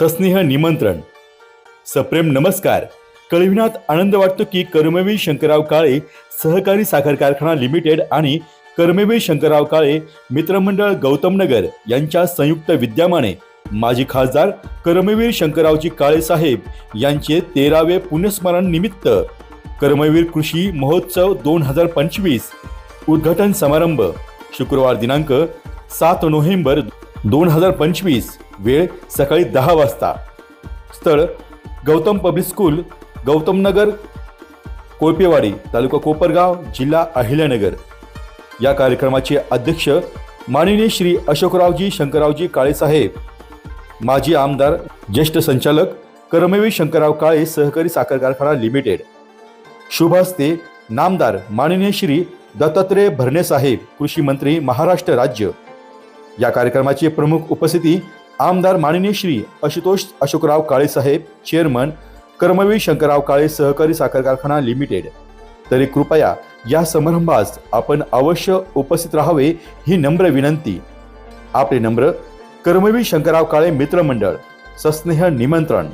सस्नेह निमंत्रण. सप्रेम नमस्कार. कळविण्यात आनंद वाटतो की कर्मवीर शंकरराव काळे सहकारी साखर कारखाना लिमिटेड आणि कर्मवीर शंकरराव काळे मित्रमंडळ गौतमनगर यांच्या संयुक्त विद्यमाने माजी खासदार कर्मवीर शंकररावजी काळे साहेब यांचे तेरावे पुण्यस्मरण निमित्त कर्मवीर कृषी महोत्सव दोन हजार पंचवीस उद्घाटन समारंभ शुक्रवार दिनांक सात नोव्हेंबर दोन हजार पंचवीस वेळ सकाळी दहा वाजता. स्थळ गौतम पब्लिक स्कूल गौतमनगर कोळपेवाडी तालुका कोपरगाव जिल्हा अहिल्यानगर. या कार्यक्रमाचे अध्यक्ष माननीय श्री अशोकरावजी शंकररावजी काळेसाहेब माजी आमदार ज्येष्ठ संचालक कर्मवीर शंकरराव काळे सहकारी साखर कारखाना लिमिटेड. शुभ हस्ते नामदार माननीय श्री दत्तात्रय भरणेसाहेब कृषी मंत्री महाराष्ट्र राज्य. या कार्यक्रमाची प्रमुख उपस्थिती आमदार माननीय श्री आशुतोष अशोकराव काळे साहेब चेअरमन कर्मवीर शंकरराव काळे सहकारी साखर कारखाना लिमिटेड तरी कृपया या समारंभास आपण अवश्य उपस्थित राहावे ही नम्र विनंती. आपले नम्र कर्मवीर शंकरराव काळे मित्रमंडळ सस्नेह निमंत्रण.